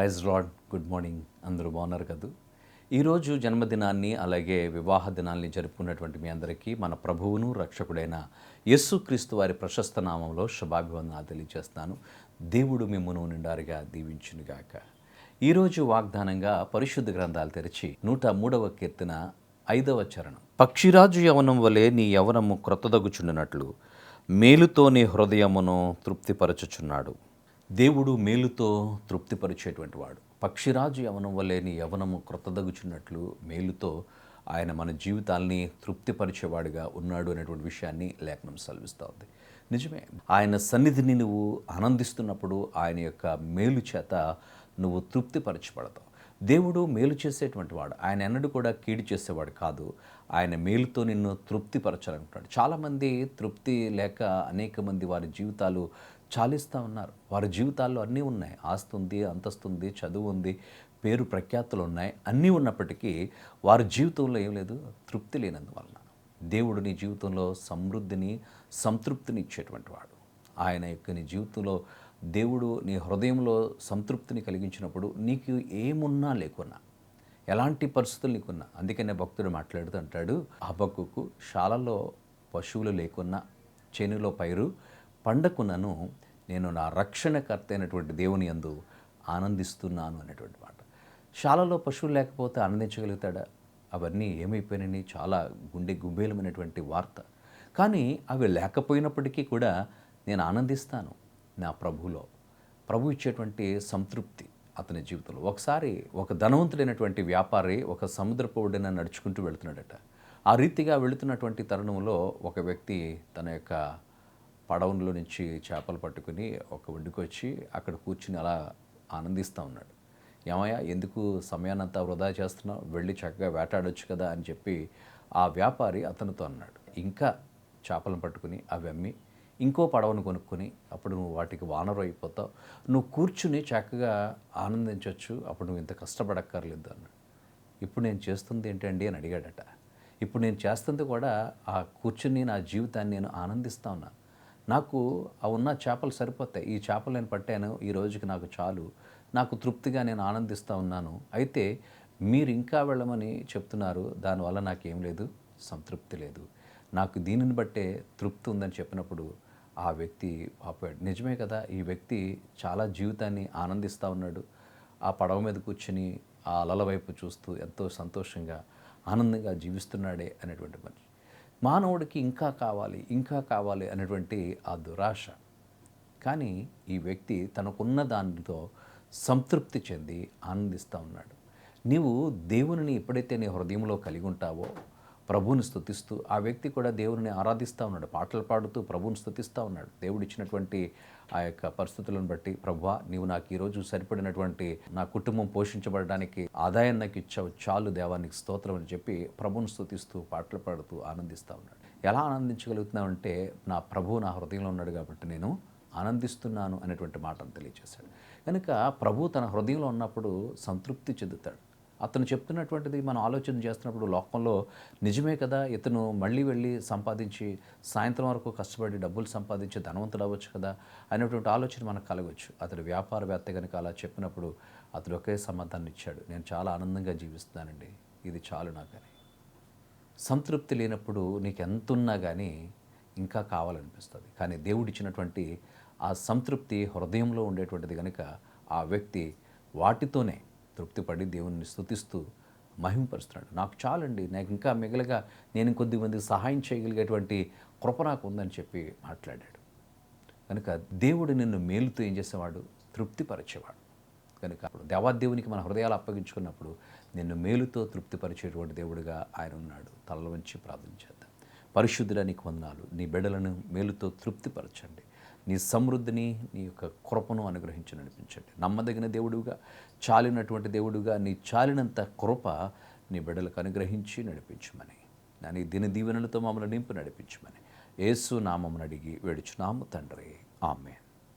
Praise lord good morning. అందరూ బాగున్నారు కదూ? ఈరోజు జన్మదినాన్ని అలాగే వివాహ దినాల్ని జరుపుకున్నటువంటి మీ అందరికీ మన ప్రభువును రక్షకుడైన యేసుక్రీస్తు వారి ప్రశస్త నామంలో శుభాభివందనాలు తెలియజేస్తాను దేవుడు మిమ్మను నిండారుగా దీవించునుగాక. ఈరోజు వాగ్దానంగా పరిశుద్ధ గ్రంథాలు తెరిచి నూట మూడవ కీర్తన ఐదవ చరణం. పక్షిరాజు యవనం వలె నీ యవనము క్రొత్తదగుచుండినట్లు మేలుతో నీ హృదయమును తృప్తిపరచుచున్నాడు. దేవుడు మేలుతో తృప్తిపరిచేటువంటి వాడు. పక్షిరాజు యవనం వల్లే యవనము క్రొత్తదగుచున్నట్లు మేలుతో ఆయన మన జీవితాల్ని తృప్తిపరిచేవాడుగా ఉన్నాడు అనేటువంటి విషయాన్ని లేఖనం సెలవిస్తూ ఉంది నిజమే ఆయన సన్నిధిని నువ్వు ఆనందిస్తున్నప్పుడు ఆయన యొక్క మేలు చేత నువ్వు తృప్తిపరచబడతావు. దేవుడు మేలు చేసేటువంటి వాడు. ఆయన ఎన్నడూ కూడా కీడు చేసేవాడు కాదు. ఆయన మేలుతో నిన్ను తృప్తిపరచాలనుకుంటాడు చాలామంది తృప్తి లేక అనేక మంది వారి జీవితాలు చాలిస్తూ ఉన్నారు. వారి జీవితాల్లో అన్నీ ఉన్నాయి. ఆస్తి ఉంది అంతస్తు ఉంది చదువు ఉంది పేరు ప్రఖ్యాతులు ఉన్నాయి. అన్నీ ఉన్నప్పటికీ వారి జీవితంలో ఏం లేదు? తృప్తి లేనందువలన. దేవుడు నీ జీవితంలో సమృద్ధిని సంతృప్తిని ఇచ్చేటువంటి వాడు. ఆయన యొక్క నీ జీవితంలో దేవుడు నీ హృదయంలో సంతృప్తిని కలిగించినప్పుడు నీకు ఏమున్నా లేకున్నా ఎలాంటి పరిస్థితులు నీకున్నా అందుకనే భక్తుడు మాట్లాడుతూ అంటాడు హబక్కుకు శాలలో పశువులు లేకున్నా చేనులో పైరు పండకునను నేను నా రక్షణకర్త అయినటువంటి దేవుని యందు ఆనందిస్తున్నాను అనేటువంటి మాట. శాలలో పశువులు లేకపోతే ఆనందించగలుగుతాడా? అవన్నీ ఏమైపోయినాయి చాలా గుండె గుబేలమైనటువంటి వార్త. కానీ అవి లేకపోయినప్పటికీ కూడా నేను ఆనందిస్తాను నా ప్రభులో. ప్రభు ఇచ్చేటువంటి సంతృప్తి అతని జీవితంలో. ఒకసారి ఒక ధనవంతుడైనటువంటి వ్యాపారి ఒక సముద్రపు నడుచుకుంటూ వెళుతున్నాడట. ఆ రీతిగా వెళుతున్నటువంటి తరుణంలో ఒక వ్యక్తి తన యొక్క పడవలో నుంచి చేపలు పట్టుకుని ఒక ఒడ్డుకు అక్కడ కూర్చుని అలా ఆనందిస్తూ ఉన్నాడు. ఏమయ్యా ఎందుకు సమయాన్నంతా వృధా చేస్తున్నావు? వెళ్ళి చక్కగా వేటాడొచ్చు కదా అని చెప్పి ఆ వ్యాపారి అతనితో అన్నాడు. ఇంకా చేపలను పట్టుకుని అవి అమ్మి ఇంకో పడవను కొనుక్కొని అప్పుడు నువ్వు వాటికి వానరు అయిపోతావు. నువ్వు కూర్చుని చక్కగా ఆనందించవచ్చు అప్పుడు నువ్వు ఇంత కష్టపడక్కర్లేదు అన్నాడు. ఇప్పుడు నేను చేస్తుంది ఏంటండి అని అడిగాడట. ఇప్పుడు నేను చేస్తుంది కూడా ఆ కూర్చుని నా జీవితాన్ని నేను ఆనందిస్తా ఉన్నాను నాకు ఆ ఉన్న చేపలు సరిపోతాయి. ఈ చేపలు నేను పట్టాను ఈ రోజుకి నాకు చాలు. నాకు తృప్తిగా నేను ఆనందిస్తూ ఉన్నాను. అయితే మీరు ఇంకా వెళ్ళమని చెప్తున్నారు. దానివల్ల నాకేం లేదు సంతృప్తి లేదు. నాకు దీనిని బట్టే తృప్తి ఉందని చెప్పినప్పుడు ఆ వ్యక్తి పాపాడు నిజమే కదా ఈ వ్యక్తి చాలా జీవితాన్ని ఆనందిస్తూ ఉన్నాడు. ఆ పడవ మీద కూర్చుని ఆ అలల వైపు చూస్తూ ఎంతో సంతోషంగా ఆనందంగా జీవిస్తున్నాడే అనేటువంటి మనిషి. మానవుడికి ఇంకా కావాలి ఇంకా కావాలి అనేటువంటి ఆ దురాశ. కానీ ఈ వ్యక్తి తనకున్న దానితో సంతృప్తి చెంది ఆనందిస్తూ ఉన్నాడు. నీవు దేవునిని ఎప్పుడైతే నీ హృదయంలో కలిగి ఉంటావో ప్రభువుని స్థుతిస్తూ ఆ వ్యక్తి కూడా దేవుని ఆరాధిస్తూ ఉన్నాడు. పాటలు పాడుతూ ప్రభువుని స్థుతిస్తూ ఉన్నాడు. దేవుడు ఇచ్చినటువంటి ఆ యొక్క పరిస్థితులను బట్టి ప్రభువా నీవు నాకు ఈరోజు సరిపడినటువంటి నా కుటుంబం పోషించబడడానికి ఆదాయం నాకు ఇచ్చావు. చాలు దేవానికి స్తోత్రం అని చెప్పి ప్రభువుని స్తుతిస్తూ పాటలు పాడుతూ ఆనందిస్తూ ఉన్నాడు. ఎలా ఆనందించగలుగుతున్నామంటే నా ప్రభువు నా హృదయంలో ఉన్నాడు కాబట్టి నేను ఆనందిస్తున్నాను అనేటువంటి మాటను తెలియజేశాడు కనుక ప్రభు తన హృదయంలో ఉన్నప్పుడు సంతృప్తి చెందుతాడు. అతను చెప్తున్నటువంటిది మనం ఆలోచన చేస్తున్నప్పుడు లోకంలో నిజమే కదా ఇతను మళ్ళీ వెళ్ళి సంపాదించి సాయంత్రం వరకు కష్టపడి డబ్బులు సంపాదించి ధనవంతుడు అవ్వచ్చు కదా అనేటువంటి ఆలోచన మనకు కలగవచ్చు అతడు వ్యాపారవేత్త కనుక అలా చెప్పినప్పుడు అతడు ఒకే సమాధానం ఇచ్చాడు. నేను చాలా ఆనందంగా జీవిస్తున్నానండి. ఇది చాలు నాకని సంతృప్తి లేనప్పుడు నీకు ఎంత ఉన్నా కానీ ఇంకా కావాలనిపిస్తుంది. కానీ దేవుడిచ్చినటువంటి ఆ సంతృప్తి హృదయంలో ఉండేటువంటిది కనుక ఆ వ్యక్తి వాటితోనే తృప్తిపడి దేవుణ్ణి స్థుతిస్తూ మహింపరుస్తున్నాడు. నాకు చాలండి నాకు ఇంకా మిగలగా నేను కొద్దిమందికి సహాయం చేయగలిగేటువంటి కృప నాకు ఉందని చెప్పి మాట్లాడాడు. కనుక దేవుడు నిన్ను మేలుతో ఏం చేసేవాడు? తృప్తిపరిచేవాడు. కనుక అప్పుడు దేవాదేవునికి మన హృదయాలు అప్పగించుకున్నప్పుడు నిన్ను మేలుతో తృప్తిపరిచేటువంటి దేవుడిగా ఆయన ఉన్నాడు. తలలో వంచి ప్రార్థన చేద్దాం. పరిశుద్ధుడానికి వందనాలు. నీ బిడ్డలను మేలుతో తృప్తిపరచండి. నీ సమృద్ధిని నీ యొక్క కృపను అనుగ్రహించి నడిపించండి నమ్మదగిన దేవుడుగా చాలినటువంటి దేవుడుగా నీ చాలినంత కృప నీ బిడ్డలకు అనుగ్రహించి నడిపించమని. నా నీ దిన దీవెనలతో మమ్మల్ని నింపు నడిపించమని. యేసు నామమును అడిగి వేడుచున్నాము తండ్రి. ఆమె